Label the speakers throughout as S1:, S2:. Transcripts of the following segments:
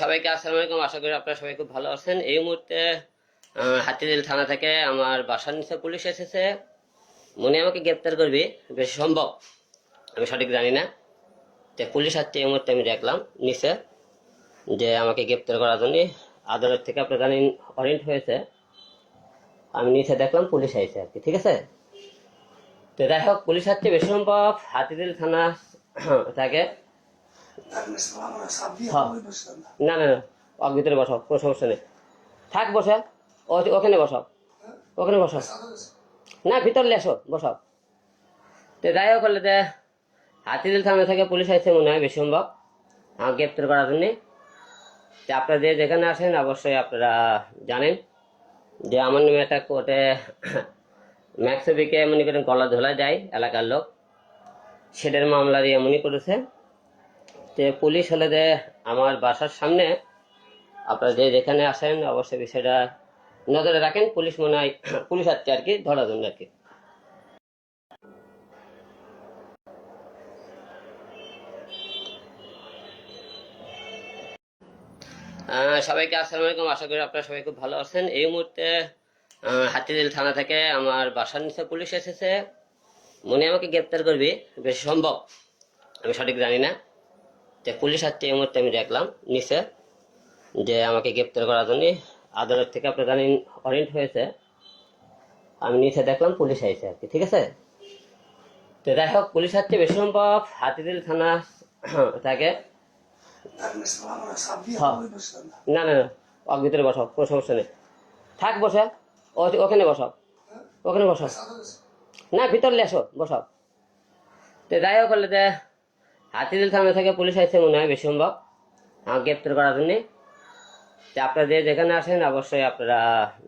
S1: সবাইকে আসসালামু আলাইকুম। আশা করি আপনারা সবাই খুব ভালো আছেন। এই মুহূর্তে আহ, হাতিঝিল থানা থেকে আমার বাসার নিচে পুলিশ এসেছে। মনে আমাকে গ্রেপ্তার করবে বেশি সম্ভব। আমি সঠিক জানি না। তো পুলিশ আসছে এই মুহূর্তে আমি দেখলাম নিচে যে আমাকে গ্রেপ্তার করার জন্য আদালত থেকে আপনার জানেন ওয়ারেন্ট হয়েছে। আমি নিচে দেখলাম পুলিশ আইছে আর কি ঠিক আছে? তো যাই হোক পুলিশ আসছে বেশি সম্ভব। হাতিঝিল থানা থাকে। না না না ওর ভিতরে বসাও, কোনো সমস্যা নেই। থাক বসে ওখানে বসাও। ওখানে বসাও। না, ভিতরে এসো বসাও। তো যাই হোক যে হাতিদিল থানা থেকে পুলিশ আসছে মনে হয়, বেশি সম্ভব। আমাকে গ্রেপ্তার করার জন্যে। তো আপনারা যে যেখানে আসেন, অবশ্যই আপনারা জানেন যে আমার নামে একটা কোর্টে ম্যাক্সবিকে এমনি করে গলা ধোলা যায়, এলাকার লোক। সেটার মামলা দিয়ে এমনই করেছে। যে পুলিশ হলে যে আমার বাসার সামনে আপনারা যে যেখানে আসেন অবশ্যই বিষয়টা নজরে রাখেন। পুলিশ মনে হয় পুলিশ আসছে আর কি ধরার জন্য আর কি। সবাইকে আসসালামু আলাইকুম। আশা করি আপনারা সবাই খুব ভালো আছেন। এই মুহূর্তে আহ, হাতিঝিল থানা থেকে আমার বাসার নিচে পুলিশ এসেছে। মনে আমাকে গ্রেপ্তার করবে বেশি সম্ভব আমি সঠিক জানি না। তো পুলিশ আসছে এই মুহূর্তে আমি দেখলাম নিচে যে আমাকে গ্রেপ্তার করার জন্য আদালত থেকে আপনার জানেন ওয়ারেন্ট হয়েছে। আমি নিচে দেখলাম, পুলিশ আইছে আর কি, ঠিক আছে? তো যাই হোক, পুলিশ আসছে বেশি সম্ভব হাতিদিল থানা থাকে হ্যাঁ। না না ওর ভিতরে বসাও, কোনো সমস্যা নেই। থাক বসে ওখানে বসাও। ওখানে বসাও। না, ভিতরে এসো বসাও। তো যাই হোক হলে যে হাতিদিল থানা থেকে পুলিশ আসছে মনে হয়, বেশি সম্ভব। আমাকে গ্রেপ্তার করার জন্যে। তো আপনারা যে যেখানে আসেন, অবশ্যই আপনারা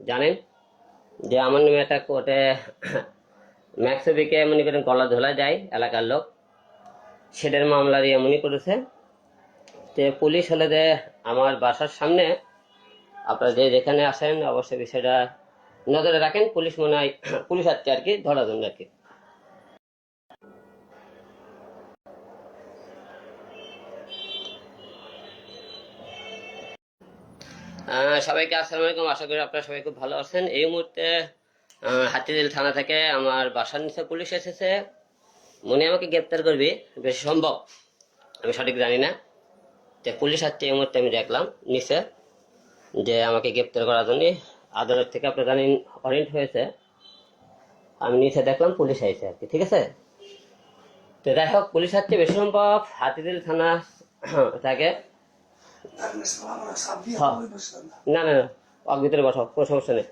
S1: জানেন যে আমার নামে একটা কোর্টে ম্যাক্সবিকে এমনি করে গলা ধোলা যায়, এলাকার লোক। সেটার মামলা দিয়ে এমনই করেছে। তো পুলিশ হলে যে আমার বাসার সামনে আপনারা যে যেখানে আসেন, অবশ্যই বিষয়টা নজরে রাখেন। পুলিশ মনে হয়, পুলিশ আসছে আর কি ধরার জন্য আর কি সবাইকে আসসালামু আলাইকুম। আশা করি আপনারা সবাই খুব ভালো আছেন। এই মুহূর্তে হাতিদিল থানা থেকে আমার বাসার নিচে পুলিশ এসেছে। মনে আমাকে গ্রেপ্তার করবে, বেশি সম্ভব। আমি সঠিক জানি না। তো পুলিশ আসছে, এই মুহূর্তে আমি দেখলাম নিচে যে আমাকে গ্রেপ্তার করার জন্য আদালত থেকে আপনার জানেন ওয়ারেন্ট হয়েছে। আমি নিচে দেখলাম, পুলিশ আইছে আর কি, ঠিক আছে? তো যাই হোক, পুলিশ আসছে, বেশি সম্ভব। হাতিদিল থানা থাকে। হ্যাঁ। না না না ওর ভিতরে বসাও কোনো সমস্যা নেই।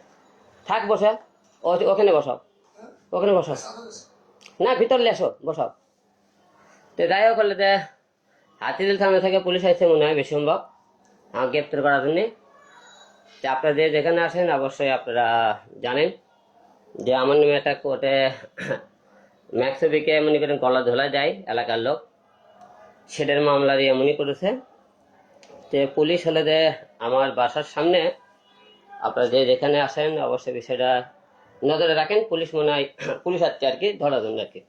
S1: থাক বসে ওখানে বসাও। ওখানে বসাও। না ভিতরে এসো বসাও। তো যাই হোক হলে যে হাতিদিল থানা থেকে পুলিশ আসছে মনে হয় বেশি সম্ভব। আমাকে গ্রেপ্তার করার জন্যে। তো আপনারা যে যেখানে আসেন অবশ্যই আপনারা জানেন যে আমার নামে একটা কোর্টে ম্যাক্সবিকে এমনি করে গলা ধোলা যায় এলাকার লোক। সেটার মামলা দিয়ে এমনই করেছে। তো পুলিশ হলে যে আমার বাসার সামনে। আপনারা যে যেখানে আসেন অবশ্যই বিষয়টা নজরে রাখেন। পুলিশ মনে হয়, পুলিশ আসছে আর কি ধরার জন্য আর কি।